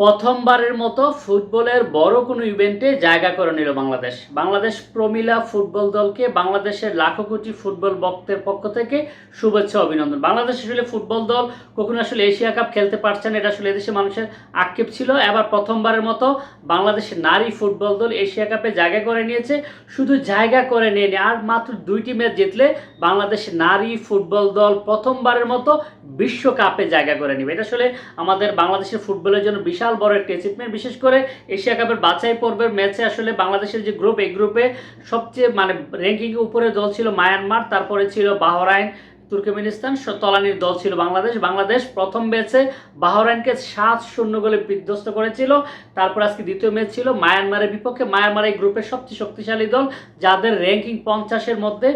প্রথমবারের মতো ফুটবলের বড় কোনো ইভেন্টে জায়গা করে নিল বাংলাদেশ। বাংলাদেশ প্রমিলা ফুটবল দলকে বাংলাদেশের লাখো কোটি ফুটবল ভক্তের পক্ষ থেকে শুভেচ্ছা, অভিনন্দন। বাংলাদেশ আসলে ফুটবল দল কখনো আসলে এশিয়া কাপ খেলতে পারছে না, এটা আসলে এদেশের মানুষের আক্ষেপ ছিল। এবার প্রথমবারের মতো বাংলাদেশের নারী ফুটবল দল এশিয়া কাপে জায়গা করে নিয়েছে। শুধু জায়গা করে নিয়ে আর মাত্র দুইটি ম্যাচ জিতলে বাংলাদেশ নারী ফুটবল দল প্রথমবারের মতো বিশ্বকাপে জায়গা করে নেবে। এটা আসলে আমাদের বাংলাদেশের ফুটবলের জন্য বিশাল বড় একটি অ্যাচিভমেন্ট বিশেষ করে এশিয়া কাপের বাছাই পর্বের ম্যাচে আসলে বাংলাদেশের যে গ্রুপ এই গ্রুপে সবচেয়ে মানে র্যাঙ্কিং উপরে দল ছিল মায়ানমার, তারপরে ছিল বাহরাইন তুর্কমেনিস্তান তলানির দল ছিল বাংলাদেশ। বাংলাদেশ প্রথম ম্যাচে বাহরাইনকে সাত শূন্য গোলে বিধ্বস্ত করেছিল। তারপর আজকে দ্বিতীয় ম্যাচ ছিল মায়ানমারের বিপক্ষে। মায়ানমার এই গ্রুপের সবচেয়ে শক্তিশালী দল, যাদের র্যাঙ্কিং পঞ্চাশের মধ্যে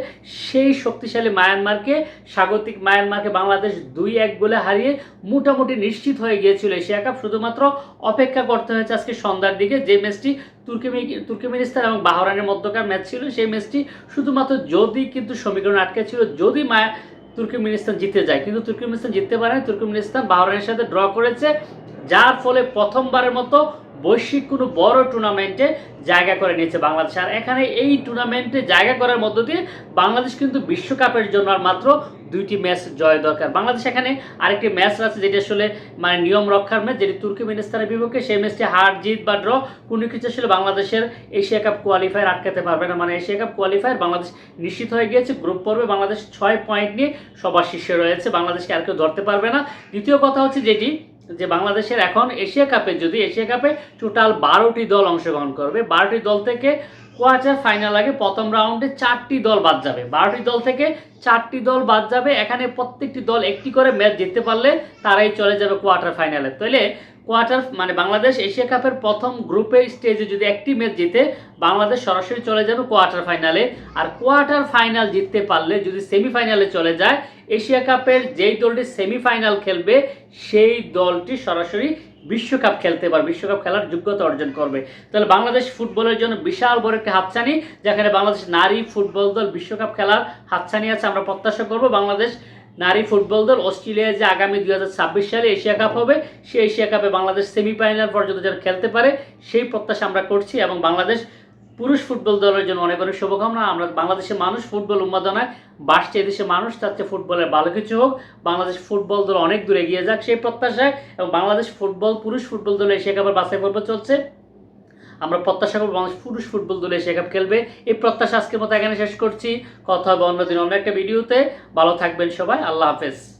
সেই শক্তিশালী মায়ানমারকে, স্বাগতিক মায়ানমারকে বাংলাদেশ দুই এক গোলে হারিয়ে মোটামুটি নিশ্চিত হয়ে গিয়েছিল এশিয়া কাপ। শুধুমাত্র অপেক্ষা করতে হয়েছে আজকে সন্ধ্যার দিকে যে ম্যাচটি তুর্কিমি তুর্কমেনিস্তান এবং বাহরানের মধ্যকার ম্যাচ ছিল। সেই ম্যাচটি শুধুমাত্র যদি কিন্তু সমীকরণ আটকে ছিল, যদি মায়া তুর্কমেনিস্তান জিতে যায়। কিন্তু তুর্কমিনিস্তান জিততে পারে তুর্কমিনিস্তান বাহরাইনের সাথে ড্র করেছে, যার ফলে প্রথমবারের মতো বৈশ্বিক কোনো বড় টুর্নামেন্টে জায়গা করে নিয়েছে বাংলাদেশ। আর এখানে এই টুর্নামেন্টে জায়গা করার মধ্য দিয়ে বাংলাদেশ কিন্তু বিশ্বকাপের জন্য আর মাত্র দুইটি ম্যাচ জয় দরকার। বাংলাদেশ এখানে আরেকটি ম্যাচ আছে যেটি আসলে মানে নিয়ম রক্ষার ম্যাচ, যেটি তুর্কমেনিস্তানের বিপক্ষে সেই ম্যাচটি হার, জিত বা ড্র কোনো কিছু আসলে বাংলাদেশের এশিয়া কাপ কোয়ালিফায়ার আটকাতে পারবে না। মানে এশিয়া কাপ কোয়ালিফায়ার বাংলাদেশ নিশ্চিত হয়ে গিয়েছে। গ্রুপ পর্বে বাংলাদেশ ছয় পয়েন্ট নিয়ে সবার শীর্ষে রয়েছে। বাংলাদেশকে আর কেউ ধরতে পারবে না। দ্বিতীয় কথা হচ্ছে যেটি, যে বাংলাদেশের এখন এশিয়া কাপে, যদি এশিয়া কাপে টোটাল বারোটি দল অংশগ্রহণ করবে, বারোটি দল থেকে কোয়ার্টার ফাইনাল আগে প্রথম রাউন্ডে চারটি দল বাদ যাবে। বারোটি দল থেকে চারটি দল বাদ যাবে। এখানে প্রত্যেকটি দল একটি করে ম্যাচ জিততে পারলে তারাই চলে যাবে কোয়ার্টার ফাইনালে। তাহলে কোয়ার্টার মানে বাংলাদেশ এশিয়া কাপের প্রথম গ্রুপে স্টেজে যদি একটি ম্যাচ জিতে, বাংলাদেশ সরাসরি চলে যাবে কোয়ার্টার ফাইনালে। আর কোয়ার্টার ফাইনাল জিততে পারলে যদি সেমিফাইনালে চলে যায়, এশিয়া কাপের যেই দলটি সেমিফাইনাল খেলবে, সেই দলটি সরাসরি বিশ্বকাপ খেলতে পারবে বিশ্বকাপ খেলার যোগ্যতা অর্জন করবে। তাহলে বাংলাদেশ ফুটবলের জন্য বিশাল বড় একটি হাতছানি, যেখানে বাংলাদেশ নারী ফুটবল দল বিশ্বকাপ খেলার হাতছানি আছে, আমরা প্রত্যাশা করব। বাংলাদেশ নারী ফুটবল দল অস্ট্রেলিয়ায় যে আগামী দু হাজার ছাব্বিশ সালে এশিয়া কাপ হবে, সেই এশিয়া কাপে বাংলাদেশ সেমিফাইনাল পর্যন্ত যারা খেলতে পারে, সেই প্রত্যাশা আমরা করছি এবং বাংলাদেশ পুরুষ ফুটবল দলের জন্য অনেক অনেক শুভকামনা। আমরা বাংলাদেশের মানুষ, ফুটবল উন্মাদনায় বাসছে এদেশের মানুষ চাচ্ছে ফুটবলের ভালো কিছু হোক। বাংলাদেশ ফুটবল দল অনেক দূরে এগিয়ে যাক সেই প্রত্যাশায় এবং বাংলাদেশ ফুটবল, পুরুষ ফুটবল দলে এশিয়া কাপের বাছাই পর্ব চলছে। আমরা প্রত্যাশা করব বাংলাদেশ পুরুষ ফুটবল দলে এশিয়া কাপ খেলবে। এই প্রত্যাশা আজকের মতো এখানে শেষ করছি। কথা হবে অন্যদিন অন্য একটা ভিডিওতে। ভালো থাকবেন সবাই। আল্লাহ হাফেজ।